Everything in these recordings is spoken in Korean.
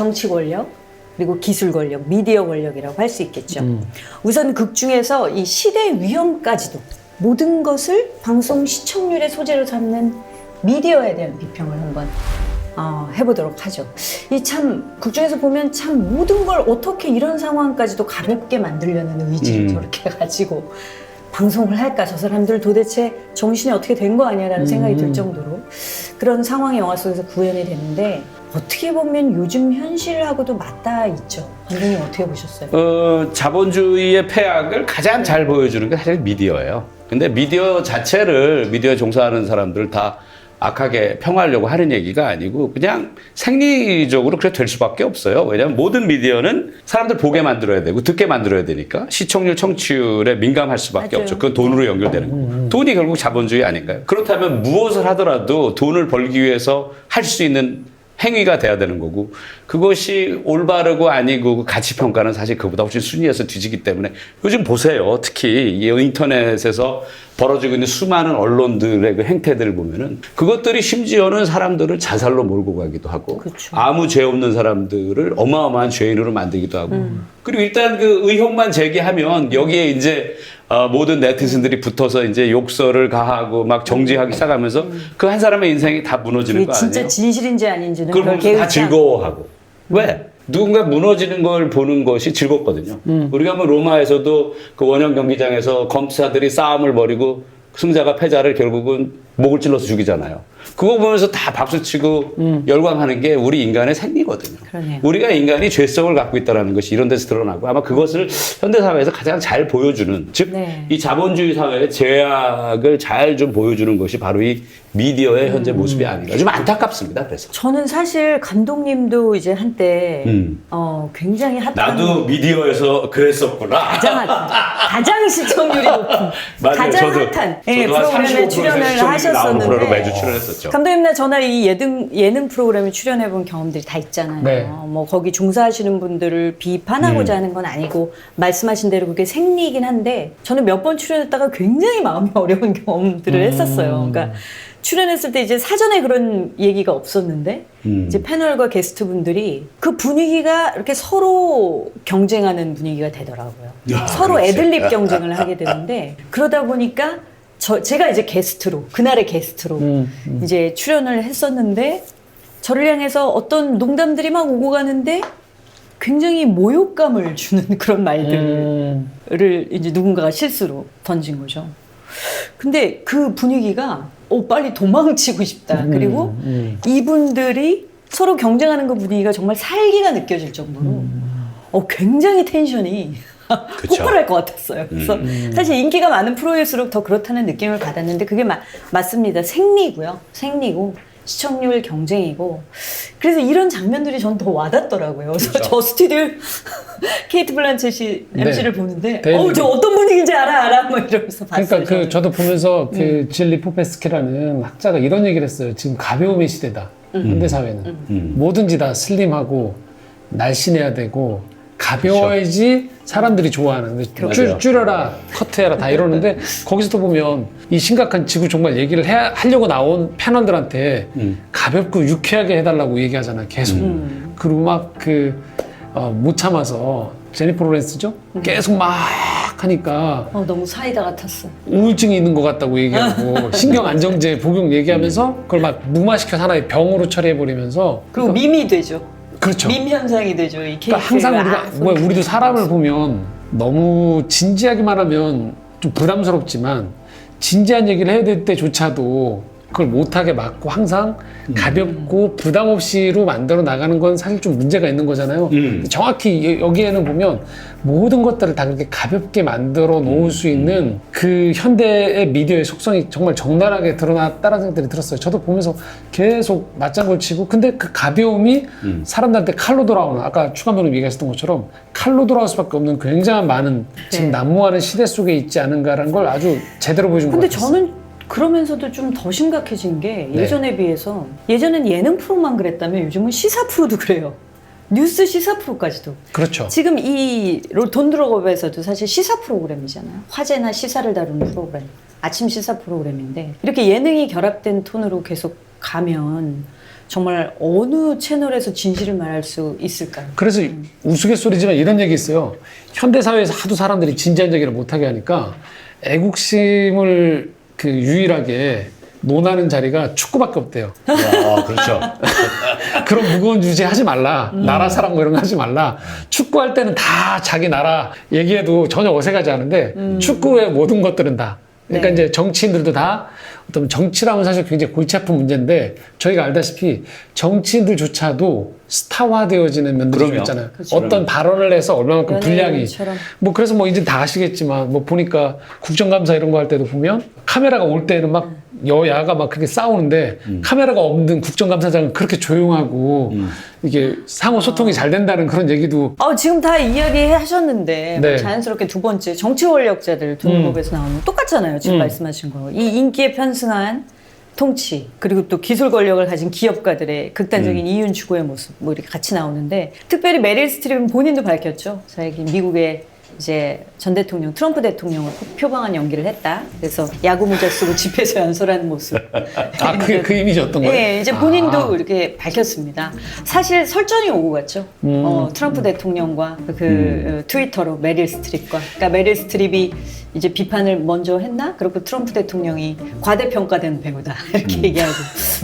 정치 권력, 그리고 기술 권력, 미디어 권력이라고 할 수 있겠죠. 우선 극 중에서 이 시대 위험까지도 모든 것을 방송 시청률의 소재로 삼는 미디어에 대한 비평을 한번 어, 해보도록 하죠. 이 참 극중에서 보면 참 모든 걸 어떻게 이런 상황까지도 가볍게 만들려는 의지를 음. 저렇게 가지고 방송을 할까 저 사람들 도대체 정신이 어떻게 된 거 아니야라는 생각이 들 정도로 그런 상황이 영화 속에서 구현이 되는데 어떻게 보면 요즘 현실하고도 맞닿아 있죠. 감독님 어떻게 보셨어요? 어, 자본주의의 폐악을 가장 잘 보여주는 게 사실 미디어예요. 근데 미디어 자체를 미디어에 종사하는 사람들을 다 악하게 평하려고 하는 얘기가 아니고 그냥 생리적으로 그래 될 수밖에 없어요. 왜냐하면 모든 미디어는 사람들 보게 만들어야 되고 듣게 만들어야 되니까 시청률, 청취율에 민감할 수밖에 맞아요. 없죠. 그건 돈으로 연결되는 거고. 돈이 결국 자본주의 아닌가요? 그렇다면 무엇을 하더라도 돈을 벌기 위해서 할 수 있는 행위가 돼야 되는 거고 그것이 올바르고 아니고 그 가치 평가는 사실 그보다 훨씬 순위에서 뒤지기 때문에 요즘 보세요. 특히 이 인터넷에서 벌어지고 있는 수많은 언론들의 그 행태들을 보면은 그것들이 심지어는 사람들을 자살로 몰고 가기도 하고 그쵸. 아무 죄 없는 사람들을 어마어마한 죄인으로 만들기도 하고. 그리고 일단 그 의혹만 제기하면 여기에 이제 어, 모든 네티즌들이 붙어서 이제 욕설을 가하고 막 정지하기 시작하면서 그 한 사람의 인생이 다 무너지는 이게 거 진짜 아니에요? 진실인지 아닌지는 그걸 별 보면서 다 즐거워하고. 왜? 누군가 무너지는 걸 보는 것이 즐겁거든요. 우리가 뭐 로마에서도 그 원형 경기장에서 검사들이 싸움을 벌이고 승자가 패자를 결국은 목을 찔러서 죽이잖아요. 그거 보면서 다 박수치고 열광하는 게 우리 인간의 생리거든요. 그러네요. 우리가 인간이 죄성을 갖고 있다는 것이 이런 데서 드러나고 아마 그것을 현대사회에서 가장 잘 보여주는 즉 네. 이 자본주의 사회의 제약을 잘 좀 보여주는 것이 바로 이 미디어의 현재 모습이 아닌가. 좀 안타깝습니다. 그래서. 저는 사실 감독님도 이제 한때 음. 어, 굉장히 핫한 나도 미디어에서 그랬었구나. 가장 핫한 가장 시청률이 높은 맞아요. 가장 저도- 핫한 예, 저도 한 프로그램에 35% 출연을 시청률이 나오는 프로그램 매주 출연했었죠. 감독님나 저나 이 예능 예능 프로그램에 출연해 본 경험들이 다 있잖아요. 네. 뭐 거기 종사하시는 분들을 비판하고자 음. 하는 건 아니고 말씀하신 대로 그게 생리이긴 한데 저는 몇 번 출연했다가 굉장히 마음이 어려운 경험들을 음. 했었어요. 그러니까 출연했을 때 이제 사전에 그런 얘기가 없었는데 음. 이제 패널과 게스트 분들이 그 분위기가 이렇게 서로 경쟁하는 분위기가 되더라고요. 야, 서로 그렇지. 애들립 경쟁을 하게 되는데 그러다 보니까 저 제가 이제 게스트로 그날의 게스트로 음, 이제 출연을 했었는데 저를 향해서 어떤 농담들이 막 오고 가는데 굉장히 모욕감을 주는 그런 말들을 음, 이제 누군가가 실수로 던진 거죠. 근데 그 분위기가 어 빨리 도망치고 싶다. 음, 그리고 음. 이분들이 서로 경쟁하는 그 분위기가 정말 살기가 느껴질 정도로 어 굉장히 텐션이. 폭발할 것 같았어요. 그래서 음. 사실 인기가 많은 프로일수록 더 그렇다는 느낌을 받았는데 그게 마- 맞습니다. 생리고요. 생리고 시청률 경쟁이고 그래서 이런 장면들이 전 더 와닿더라고요. 그래서 그렇죠. 저 스튜디오 케이트 블란쳇이 네. MC를 보는데 데일리. 어저 어떤 분위기인지 알아 알아 뭐 이러면서 봤어요. 그러니까 그 저는. 저도 보면서 그 음. 질리 포페스키라는 학자가 이런 얘기를 했어요. 지금 가벼움의 시대다. 현대 사회는 음. 뭐든지 다 슬림하고 날씬해야 되고 가벼워야지 사람들이 좋아하는. 근데 그렇죠. 줄, 줄여라, 커트해라 다 이러는데 거기서 또 보면 이 심각한 지구 정말 얘기를 해, 하려고 나온 패널들한테 음. 가볍고 유쾌하게 해달라고 얘기하잖아 계속. 음. 그리고 막그못 참아서 제니퍼 로렌스죠? 계속 막 하니까 어, 너무 사이다 같았어. 우울증이 있는 것 같다고 얘기하고 신경 안정제 복용 얘기하면서 그걸 막 무마시켜 서 하나의 병으로 처리해 버리면서 그리고 밈이 되죠. 그렇죠. 밈 현상이 되죠. 이 케이크. 그러니까 항상 우리가 아, 뭐 우리도 사람을 보면 너무 진지하게 말하면 좀 부담스럽지만 진지한 얘기를 해야 될 때조차도 그걸 못하게 막고 항상 가볍고 부담 없이로 만들어 나가는 건 사실 좀 문제가 있는 거잖아요. 음. 정확히 여- 여기에는 보면 모든 것들을 다 그렇게 가볍게 만들어 놓을 수 있는 그 현대의 미디어의 속성이 정말 적나라하게 드러났다는 생각들이 들었어요. 저도 보면서 계속 맞장구를 치고 근데 그 가벼움이 음. 사람들한테 칼로 돌아오는 아까 추감독님 얘기하셨던 것처럼 칼로 돌아올 수밖에 없는 굉장한 많은 지금 네. 난무하는 시대 속에 있지 않은가라는 걸 아주 제대로 보여준 것 근데 같아요. 저는 그러면서도 좀 더 심각해진 게 네. 예전에 비해서 예전엔 예능 프로만 그랬다면 요즘은 시사 프로도 그래요. 뉴스 시사 프로까지도. 그렇죠. 지금 이 돈드로업에서도 사실 시사 프로그램이잖아요. 화제나 시사를 다루는 프로그램. 아침 시사 프로그램인데 이렇게 예능이 결합된 톤으로 계속 가면 정말 어느 채널에서 진실을 말할 수 있을까요? 그래서 우스갯소리지만 이런 얘기 있어요. 현대 사회에서 하도 사람들이 진지한 얘기를 못하게 하니까 애국심을 그 유일하게 논하는 자리가 축구밖에 없대요. 아, 그렇죠. 그런 무거운 주제 하지 말라. 나라 사랑 뭐 이런 거 하지 말라. 축구할 때는 다 자기 나라 얘기해도 전혀 어색하지 않은데 축구의 모든 것들은 다. 그러니까 네. 이제 정치인들도 다 어떤 정치라면 사실 굉장히 골치 아픈 문제인데 저희가 알다시피 정치인들조차도 스타화되어지는 면들이 좀 그럼요. 있잖아요. 그렇죠. 어떤 발언을 해서 얼마만큼 분량이 연예인처럼. 뭐 그래서 뭐 이제 다 아시겠지만 뭐 보니까 국정감사 이런 거 할 때도 보면 카메라가 올 때는 막 여야가 막 그렇게 싸우는데 카메라가 없는 국정감사장은 그렇게 조용하고 이게 상호 소통이 잘 된다는 그런 얘기도 어, 지금 다 이야기 하셨는데 뭐 네. 자연스럽게 두 번째 정치 권력자들 등록에서 나오는 똑같잖아요. 지금 음. 말씀하신 거. 이 인기에 편승한 통치 그리고 또 기술 권력을 가진 기업가들의 극단적인 이윤 추구의 모습 뭐 이렇게 같이 나오는데 특별히 메릴 스트립은 본인도 밝혔죠. 자기 미국의 이제 전 대통령 트럼프 대통령을 표방한 연기를 했다. 그래서 야구 모자 쓰고 집회에서 연설하는 모습. 아 그게 그 이미지였던 거예요. 네, 이제 본인도 아. 이렇게 밝혔습니다. 사실 설전이 오고 갔죠. 음. 어, 트럼프 대통령과 그 어, 트위터로 메릴 스트립과. 그러니까 메릴 스트립이 이제 비판을 먼저 했나? 그리고 트럼프 대통령이 과대평가된 배우다. 이렇게 음. 얘기하고.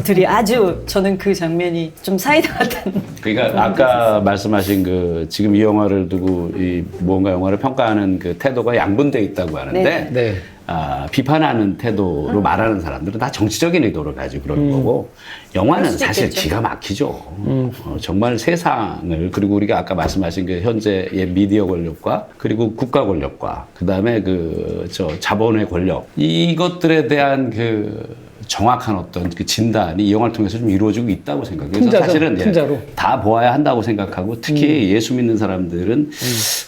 둘이 아주 저는 그 장면이 좀 사이다 같은. 그러니까 아까 말씀하신 그 지금 이 영화를 두고 이 무언가 영화를 평가하는 그 태도가 양분돼 있다고 하는데 네. 네. 아, 비판하는 태도로 말하는 사람들은 다 정치적인 의도를 가지고 그러는 거고 영화는 사실 있겠죠. 기가 막히죠. 어, 정말 세상을 그리고 우리가 아까 말씀하신 그 현재의 미디어 권력과 그리고 국가 권력과 그다음에 그 저 자본의 권력 이것들에 대한 그 정확한 어떤 그 진단이 이 영화를 통해서 좀 이루어지고 있다고 생각해요. 그래서 사실은 예. 다 보아야 한다고 생각하고 특히 예수 믿는 사람들은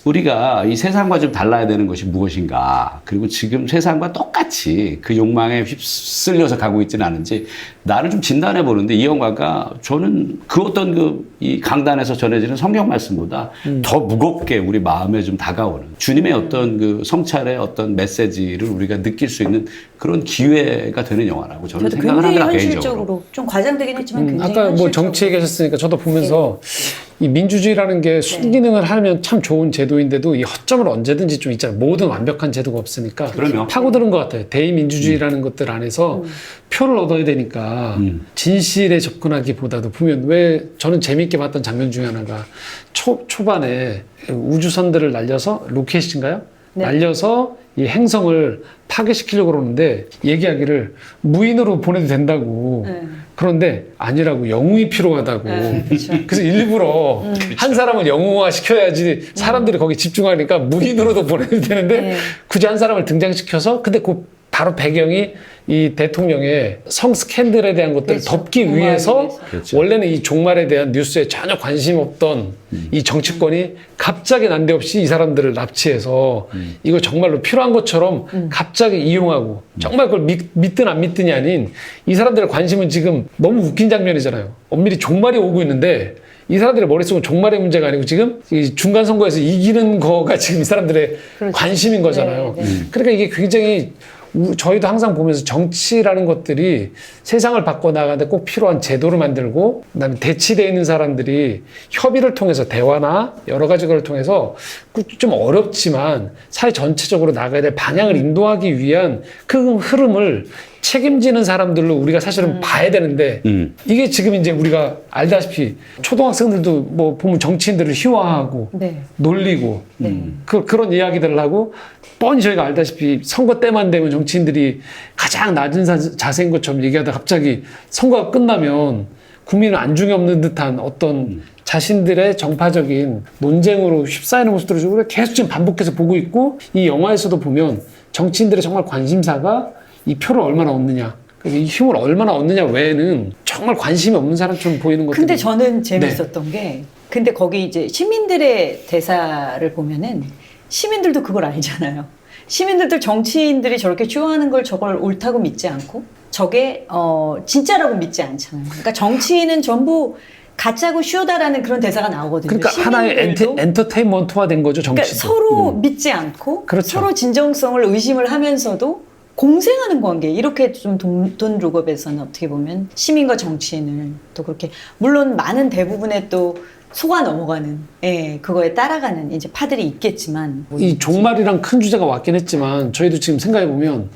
우리가 이 세상과 좀 달라야 되는 것이 무엇인가 그리고 지금 세상과 똑같이 그 욕망에 휩쓸려서 가고 있지는 않은지 나를 좀 진단해 보는데 이 영화가 저는 그 어떤 그 이 강단에서 전해지는 성경 말씀보다 더 무겁게 우리 마음에 좀 다가오는 주님의 어떤 그 성찰의 어떤 메시지를 우리가 느낄 수 있는 그런 기회가 되는 영화라고 저는 생각을 굉장히 합니다 개인적으로. 현실적으로 좀 과장되긴 했지만 음, 굉장히 아까 뭐 현실적으로. 정치 얘기하셨으니까 저도 보면서 네. 이 민주주의라는 게 순기능을 하면 참 좋은 제도인데도 이 허점을 언제든지 좀 있잖아요. 모든 완벽한 제도가 없으니까 그럼요. 파고드는 것 같아요. 대의민주주의라는 것들 안에서 표를 얻어야 되니까 음. 진실에 접근하기보다도 보면 왜 저는 재미있게 봤던 장면 중에 하나가 초, 초반에 우주선들을 날려서 로켓인가요? 네. 날려서 이 행성을 파괴시키려고 그러는데 얘기하기를 무인으로 보내도 된다고 네. 그런데 아니라고 영웅이 필요하다고 네. 그래서 일부러 한 사람을 영웅화 시켜야지 사람들이 거기 집중하니까 무인으로도 보내도 되는데 네. 굳이 한 사람을 등장시켜서 근데 그 바로 배경이 이 대통령의 성 스캔들에 대한 것들을 그렇죠. 덮기 위해서 위해서. 그렇죠. 원래는 이 종말에 대한 뉴스에 전혀 관심 없던 이 정치권이 갑자기 난데없이 이 사람들을 납치해서 이거 정말로 필요한 것처럼 갑자기 이용하고 정말 그걸 믿, 믿든 안 믿든이 아닌 이 사람들의 관심은 지금 너무 웃긴 장면이잖아요. 엄밀히 종말이 오고 있는데 이 사람들의 머릿속은 종말의 문제가 아니고 지금 이 중간 선거에서 이기는 거가 지금 이 사람들의 그렇죠. 관심인 거잖아요. 네, 네. 그러니까 이게 굉장히 우- 저희도 항상 보면서 정치라는 것들이 세상을 바꿔나가는데 꼭 필요한 제도를 만들고 그다음에 대치되어 있는 사람들이 협의를 통해서 대화나 여러 가지 걸 통해서 그좀 어렵지만 사회 전체적으로 나가야 될 방향을 인도하기 위한 그 흐름을 책임지는 사람들로 우리가 사실은 봐야 되는데 음. 이게 지금 이제 우리가 알다시피 초등학생들도 뭐 보면 정치인들을 희화하고 네. 놀리고 네. 그, 그런 이야기들을 하고 뻔히 저희가 알다시피 선거 때만 되면 정치인들이 가장 낮은 사- 자세인 것처럼 얘기하다 갑자기 선거가 끝나면 국민은 안중에 없는 듯한 어떤 자신들의 정파적인 논쟁으로 휩싸이는 모습들을 우리가 계속 지금 반복해서 보고 있고 이 영화에서도 보면 정치인들의 정말 관심사가 이 표를 얼마나 얻느냐 이 힘을 얼마나 얻느냐 외에는 정말 관심이 없는 사람처럼 보이는 것들이 근데 저는 재밌었던 게 근데 거기 이제 시민들의 대사를 보면은 시민들도 그걸 알잖아요. 시민들도 정치인들이 저렇게 쇼하는 걸 저걸 옳다고 믿지 않고 저게 어 진짜라고 믿지 않잖아요. 그러니까 정치인은 전부 가짜고 쇼다라는 그런 대사가 나오거든요. 그러니까 하나의 엔테, 시민들도 엔터테인먼트화 된 거죠 정치도. 그러니까 서로 믿지 않고 그렇죠. 서로 진정성을 의심을 하면서도 공생하는 관계 이렇게 좀돈 룩업에서는 어떻게 보면 시민과 정치인을 또 그렇게 물론 많은 대부분의 또 속아 넘어가는 예 그거에 따라가는 이제 파들이 있겠지만 뭐이 종말이랑 큰 주제가 왔긴 했지만 저희도 지금 생각해 보면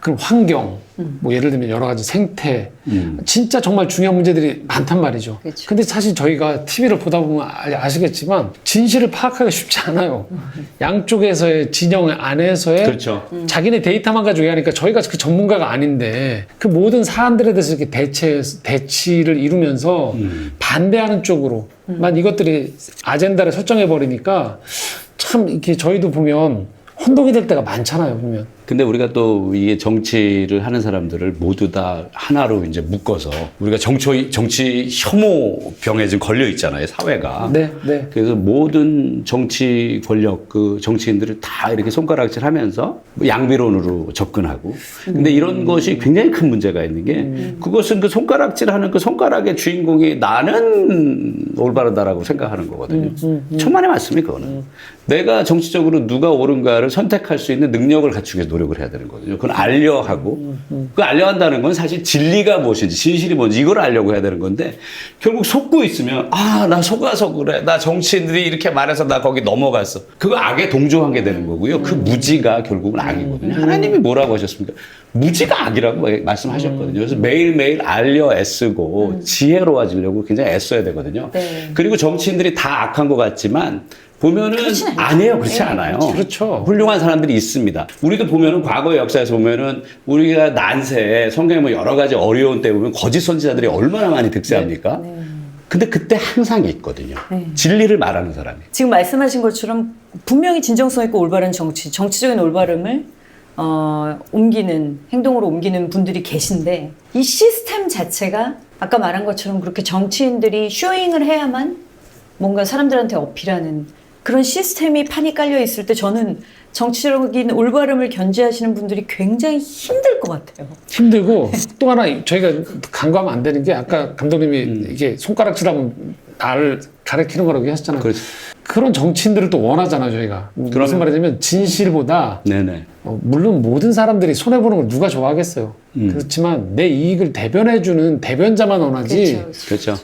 그런 환경, 뭐 예를 들면 여러 가지 생태, 진짜 정말 중요한 문제들이 많단 말이죠. 그렇죠. 근데 사실 저희가 TV를 보다 보면 아- 아시겠지만 진실을 파악하기 쉽지 않아요. 양쪽에서의 진영 안에서의 그렇죠. 자기네 데이터만 가지고 얘기하니까 저희가 그 전문가가 아닌데 그 모든 사안들에 대해서 이렇게 대체 대치를 이루면서 반대하는 쪽으로 만 이것들이 아젠다를 설정해 버리니까 참 이렇게 저희도 보면 혼동이 될 때가 많잖아요 보면 근데 우리가 또 이게 정치를 하는 사람들을 모두 다 하나로 이제 묶어서 우리가 정치, 정치 혐오 병에 지금 걸려 있잖아요, 사회가. 네, 네. 그래서 모든 정치 권력 그 정치인들을 다 이렇게 손가락질 하면서 뭐 양비론으로 접근하고 근데 이런 것이 굉장히 큰 문제가 있는 게 그것은 그 손가락질 하는 그 손가락의 주인공이 나는 올바르다라고 생각하는 거거든요. 천만의 말씀이 그거는. 내가 정치적으로 누가 옳은가를 선택할 수 있는 능력을 갖추기 위해서 노력을 해야 되는 거거든요. 그건 알려 하고 그 알려 한다는 건 사실 진리가 무엇인지 진실이 뭔지 이걸 알려고 해야 되는 건데 결국 속고 있으면 아 나 속아서 그래. 나 정치인들이 이렇게 말해서 나 거기 넘어갔어. 그거 악에 동조하게 되는 거고요. 그 무지가 결국은 악이거든요. 하나님이 뭐라고 하셨습니까? 무지가 악이라고 말씀하셨거든요. 그래서 매일매일 알려 애쓰고 지혜로워지려고 굉장히 애써야 되거든요. 네. 그리고 정치인들이 다 악한 것 같지만 보면은. 아니에요 그렇지 네, 않아요 그렇죠. 훌륭한 사람들이 있습니다. 우리도 보면은 과거의 역사에서 보면은 우리가 난세에 성경에 뭐 여러 가지 어려운 때 보면 거짓 선지자들이 얼마나 많이 득세합니까? 근데 그때 항상 있거든요. 네. 진리를 말하는 사람이. 지금 말씀하신 것처럼 분명히 진정성 있고 올바른 정치, 정치적인 올바름을 어, 옮기는 행동으로 옮기는 분들이 계신데 이 시스템 자체가 아까 말한 것처럼 그렇게 정치인들이 쇼잉을 해야만 뭔가 사람들한테 어필하는 그런 시스템이 판이 깔려 있을 때 저는 정치적인 올바름을 견지하시는 분들이 굉장히 힘들 것 같아요. 힘들고 또 하나 저희가 간과하면 안 되는 게 아까 감독님이 이게 손가락질하면 나를 가리키는 거라고 하셨잖아요. 그렇죠. 그런 정치인들을 또 원하잖아요 저희가 무슨 그러면- 말이냐면 진실보다 네네. 어, 물론 모든 사람들이 손해 보는 걸 누가 좋아하겠어요. 그렇지만 내 이익을 대변해 주는 대변자만 원하지 그렇죠. 그렇죠.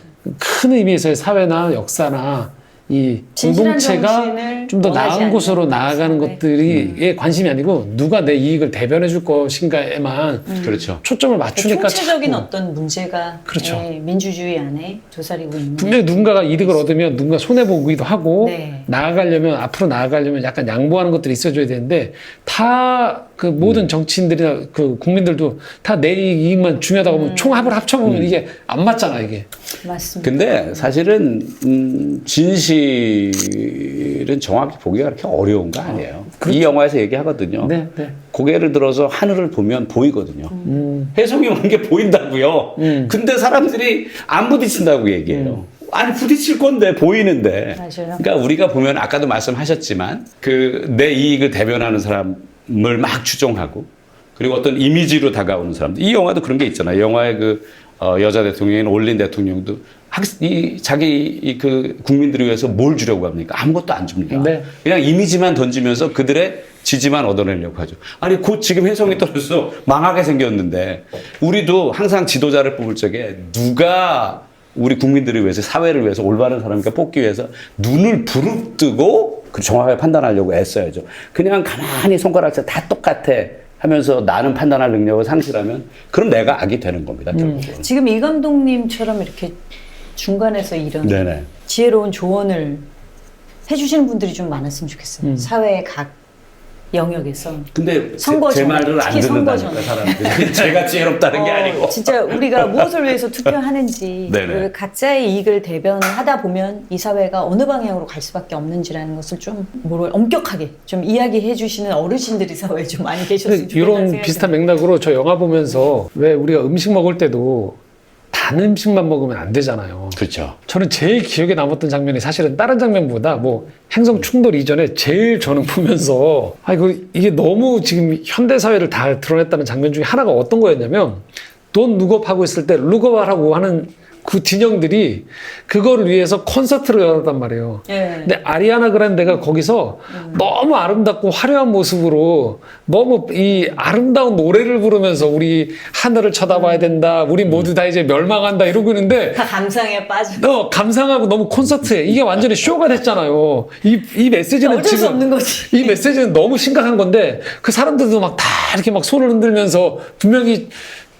큰 의미에서의 사회나 역사나 이 공동체가 좀 더 나은 곳으로 나아가는 네. 것들이 관심이 아니고 누가 내 이익을 대변해 줄 것인가에만 그렇죠. 초점을 맞추니까 총체적인 자꾸 어떤 문제가 그렇죠. 예, 민주주의 안에 조사리고 있는 분명히 누군가가 이득을 얻으면 누군가 손해 보기도 하고 네. 나아가려면 앞으로 나아가려면 약간 양보하는 것들이 있어줘야 되는데 다 그 음. 모든 정치인들이나 그 국민들도 다 내 이익만 중요하다고 음. 하면 총합을 합쳐보면 이게 안 맞잖아 이게. 맞습니다. 근데 사실은 음, 진실은 정확히 보기가 그렇게 어려운 거 아니에요. 이 영화에서 얘기하거든요. 네, 네. 고개를 들어서 하늘을 보면 보이거든요. 음. 해성이 오는 게 보인다고요. 음. 근데 사람들이 안 부딪힌다고 얘기해요. 아니 부딪힐 건데 보이는데. 맞아요. 그러니까 우리가 보면 아까도 말씀하셨지만 그 내 이익을 대변하는 사람을 막 추종하고 그리고 어떤 이미지로 다가오는 사람들. 이 영화도 그런 게 있잖아요. 이 영화의 그 어, 여자 대통령인 올린 대통령도 학, 이 자기 이 그 국민들을 위해서 뭘 주려고 합니까? 아무것도 안 줍니다. 네. 그냥 이미지만 던지면서 그들의 지지만 얻어내려고 하죠. 아니 곧 지금 혜성이 떨어져서 망하게 생겼는데 우리도 항상 지도자를 뽑을 적에 누가 우리 국민들을 위해서 사회를 위해서 올바른 사람이니까 뽑기 위해서 눈을 부릅뜨고 그 정확하게 판단하려고 애써야죠. 그냥 가만히 손가락질 다 똑같아 하면서 나는 판단할 능력을 상실하면 그럼 내가 악이 되는 겁니다. 결국은. 지금 이 감독님처럼 이렇게 중간에서 이런 네네. 지혜로운 조언을 해주시는 분들이 좀 많았으면 좋겠어요. 사회의 각 영역에서. 근데 제, 선거 제 전에, 말을 안 특히 선거 듣는다니까 전에. 사람들이 제가 지혜롭다는 게 어, 아니고 진짜 우리가 무엇을 위해서 투표하는지 네네. 그리고 각자의 이익을 대변하다 보면 이 사회가 어느 방향으로 갈 수밖에 없는지라는 것을 좀 뭐를 엄격하게 좀 이야기해 주시는 어르신들이 사회에 좀 많이 계셨으면 좋겠다는 이런 비슷한 맥락으로 저 영화 보면서 왜 우리가 음식 먹을 때도 단 음식만 먹으면 안 되잖아요. 그렇죠. 저는 제일 기억에 남았던 장면이 사실은 다른 장면보다 뭐 행성 충돌 이전에 제일 저는 보면서 아 이거 이게 너무 지금 현대 사회를 다 드러냈다는 장면 중에 하나가 어떤 거였냐면 돈 룩업하고 있을 때 룩업하라고 하는 그 진영들이 그거를 위해서 콘서트를 열었단 말이에요. 예. 근데 아리아나 그란데가 거기서 너무 아름답고 화려한 모습으로 너무 이 아름다운 노래를 부르면서 우리 하늘을 쳐다봐야 된다. 우리 모두 다 이제 멸망한다 이러고 있는데 다 감상에 빠져. 어, 감상하고 너무 콘서트에 이게 완전히 쇼가 됐잖아요. 이, 이 메시지는 어쩔 수 지금 없는 거지. 이 메시지는 너무 심각한 건데 그 사람들도 막 다 이렇게 막 손을 흔들면서 분명히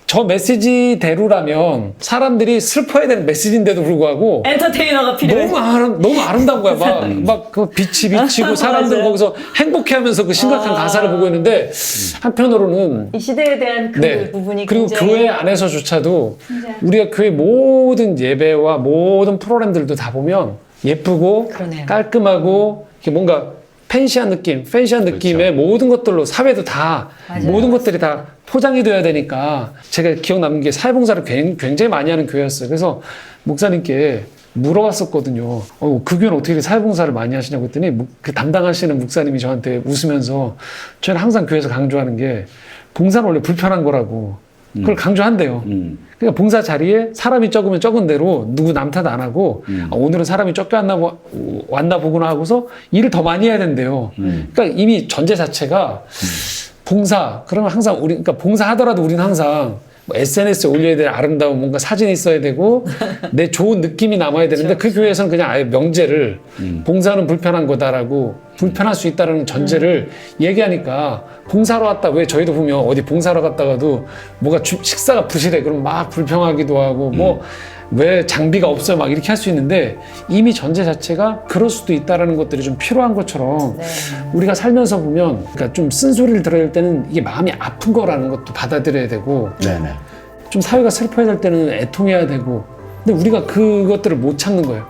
저 메시지대로라면 사람들이 슬퍼해야 되는 메시지인데도 불구하고 엔터테이너가 필요해. 너무 아름 너무 아름다운 거야 막 막그 빛이 비치고 사람들. 거기서 행복해하면서 그 심각한 아. 가사를 보고 있는데 한편으로는 이 시대에 대한 그 네. 부분이 그리고 굉장히 교회 안에서조차도. 우리가 교회 모든 예배와 모든 프로그램들도 다 보면 예쁘고 그러네요. 깔끔하고 이렇게 뭔가 팬시한 느낌, 팬시한 느낌의 모든 것들로 사회도 다 맞아요. 모든 것들이 다 포장이 돼야 되니까 제가 기억 남는 게 사회봉사를 굉- 굉장히 많이 하는 교회였어요. 그래서 목사님께 물어봤었거든요. 어, 그 교회는 어떻게 사회봉사를 많이 하시냐고 했더니 목- 그 담당하시는 목사님이 저한테 웃으면서 저는 항상 교회에서 강조하는 게 봉사는 원래 불편한 거라고 그걸 강조한대요. 음. 그러니까 봉사 자리에 사람이 적으면 적은 대로 누구 남탓 안 하고 음. 아, 오늘은 사람이 적게 왔나, 보, 왔나 보구나 하고서 일을 더 많이 해야 된대요. 음. 그러니까 이미 전제 자체가 봉사 그러면 항상 우리 그러니까 봉사하더라도 우리는 항상 뭐 SNS에 올려야 될 아름다운 뭔가 사진이 있어야 되고 내 좋은 느낌이 남아야 되는데 그 교회에서는 그냥 아예 명제를 음. 봉사는 불편한 거다라고 불편할 수 있다라는 전제를 얘기하니까 봉사로 왔다 왜 저희도 보면 어디 봉사로 갔다가도 뭐가 주- 식사가 부실해 그럼 막 불평하기도 하고 뭐 왜 장비가 없어요 막 이렇게 할 수 있는데 이미 전제 자체가 그럴 수도 있다라는 것들이 좀 필요한 것처럼 네. 우리가 살면서 보면 그러니까 좀 쓴소리를 들어야 될 때는 이게 마음이 아픈 거라는 것도 받아들여야 되고 네네. 좀 사회가 슬퍼야 될 때는 애통해야 되고 근데 우리가 그것들을 못 참는 거예요.